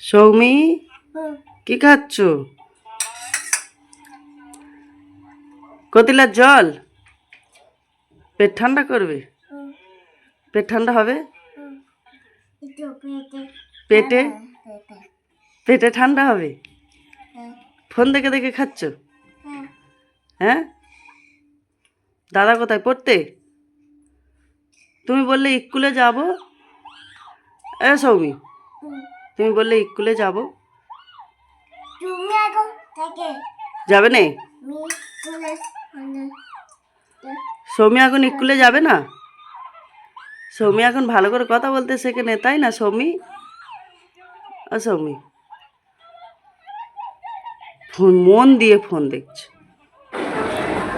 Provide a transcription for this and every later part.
সৌমি কি খাচ্ছ? কতিলার জল? পেট ঠান্ডা করবে? পেট ঠান্ডা হবে? পেটে। পেটে? ঠান্ডা হবে? ফোন দেখে দেখে খাচ্ছ? হ্যাঁ। দাদা কোথায়? পড়তে? তুমি বললে স্কুলে যাব। এ সৌমি। তুমি বললে স্কুলে যাব। তুমি এখন থেকে যাবে না? সৌমি এখন স্কুলে যাবে না? সৌমি এখন ভালো করে কথা বলতে শেখে নে তাই না সৌমি? ও সৌমি। ফোন মন দিয়ে ফোন দেখছে।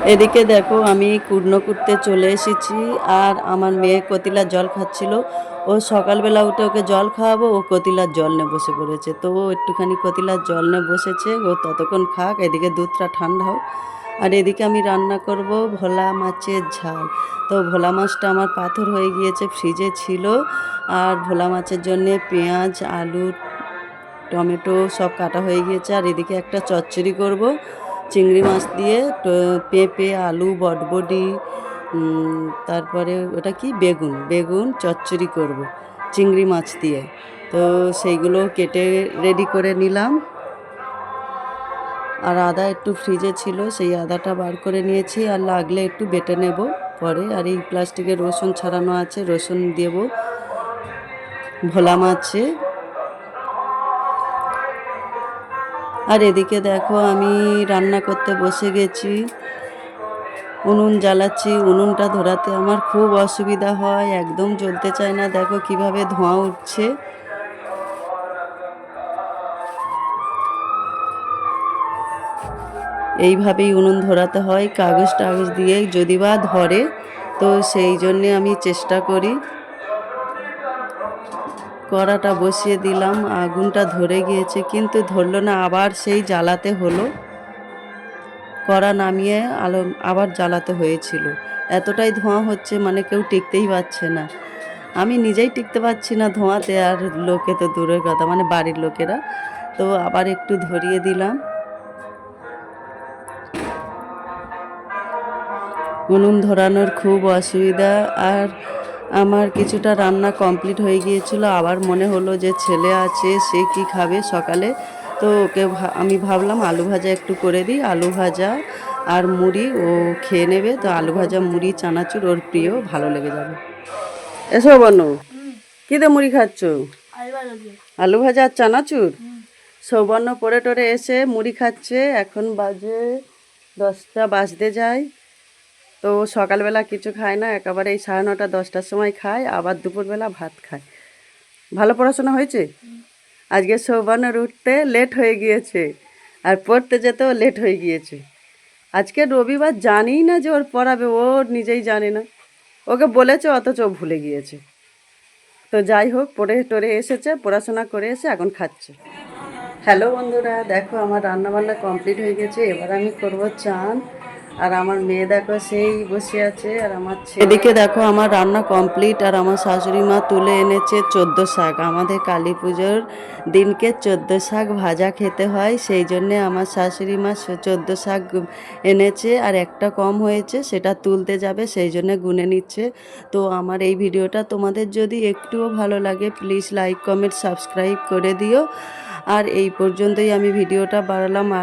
এদিকে দেখো, আমি কুর্ণ করতে চলে এসেছি আর আমার মেয়ে কতিলার জল খাচ্ছিল। ও সকালবেলা উঠে ওকে জল খাওয়াবো, ও কতিলার জল নিয়ে বসে পড়েছে। তো ও একটুখানি কতিলার জল নিয়ে বসেছে, ও ততক্ষণ খাক, এদিকে দুধটা ঠান্ডা হোক। আর এদিকে আমি রান্না করব ভোলা মাছের ঝাল। তো ভোলা মাছটা আমার পাথর হয়ে গিয়েছে, ফ্রিজে ছিল। আর ভোলা মাছের জন্যে পেঁয়াজ, আলু, টমেটো সব কাটা হয়ে গিয়েছে। আর এদিকে একটা চচ্চড়ি করব। চিংড়ি মাছ দিয়ে পেঁপে আলু বটবডি উম, তারপরে ওটা কি? বেগুন। বেগুন চচ্চড়ি করব চিংড়ি মাছ দিয়ে। তো সেইগুলো কেটে রেডি করে নিলাম। আর আদা একটু ফ্রিজে ছিল সেই আদাটা বার করে নিয়েছি। আর লাগলে একটু বেটে নেব পরে। আর এই প্লাস্টিকের রসুন ছাড়ানো আছে রসুন দেব। ভোলা মাছে আর এদিকে দেখো আমি রান্না করতে বসে গেছি। উনুন জ্বালাচ্ছি, উনুনটা ধরাতে আমার খুব অসুবিধা হয়, একদম জ্বলতে চায় না। দেখো কীভাবে ধোঁয়া উঠছে। এইভাবেই উনুন ধরাতে হয় কাগজ টাগজ দিয়ে যদি বা ধরে, তো সেই জন্যে আমি চেষ্টা করি। কড়াটা বসিয়ে দিলাম, আগুনটা ধরে গিয়েছে, কিন্তু ধরলো না, আবার সেই জ্বালাতে হলো। কড়া নামিয়ে আলো আবার জ্বালাতে হয়েছিল। এতটাই ধোঁয়া হচ্ছে মানে কেউ টিকতেই পারছে না। আমি নিজেই টিকতে পারছি না ধোঁয়াতে, আর লোকে তো দূরের কথা মানে বাড়ির লোকেরা। তো আবার একটু ধরিয়ে দিলাম। উনুন ধরানোর খুব অসুবিধা, আর আমার কিছুটা রান্না কমপ্লিট হয়ে গিয়েছিল আবার মনে হলো যে ছেলে আছে সে কি খাবে সকালে? তো ওকে আমি ভাবলাম আলু ভাজা একটু করে দিই আলু ভাজা আর মুড়ি ও খেয়ে নেবে। তো আলু ভাজা মুড়ি চানাচুর ওর প্রিয় ভালো লেগে যাবে। এসো বনু কী দিয়ে মুড়ি খাচ্ছ? আলু ভাজা আর চানাচুর? সৌবর্ণ পরে টরে এসে মুড়ি খাচ্ছে এখন বাজে দশটা বাজতে যায়। তো সকালবেলা কিছু খায় না, একেবারে এই সাড়ে নটা দশটার সময় খায়, আবার দুপুরবেলা ভাত খায়। ভালো পড়াশোনা হয়েছে? আজকে সৌবর্ণের উঠতে লেট হয়ে গিয়েছে, আর পড়তে যেতেও লেট হয়ে গিয়েছে। আজকে রবিবার জানিই না যে ওর পড়াবে, ও নিজেই জানে না। ওকে বলেছে, অথচ ভুলে গিয়েছে। তো যাই হোক, পড়ে টরে এসেছে, পড়াশোনা করে এসে এখন খাচ্ছে। হ্যালো বন্ধুরা, দেখো আমার রান্না বান্না কমপ্লিট হয়ে গেছে, এবার আমি করব চান। আর আমার মেয়ে দেখো, সেই বসে আছে আর আমার এদিকে দেখো, আমার রান্না কমপ্লিট আর আমার শাশুড়ি মা তুলে এনেছে চোদ্দ শাক। আমাদের কালী পুজোর দিনকে চোদ্দ শাক ভাজা খেতে হয়, সেই জন্যে আমার শাশুড়ি মা চোদ্দ শাক এনেছে আর একটা কম হয়েছে, সেটা তুলতে যাবে, সেই জন্য গুনে নিচ্ছে। তো আমার এই ভিডিওটা তোমাদের যদি একটুও ভালো লাগে প্লিজ লাইক কমেন্ট সাবস্ক্রাইব করে দিও। আর এই পর্যন্তই আমি ভিডিওটা বাড়ালাম। আর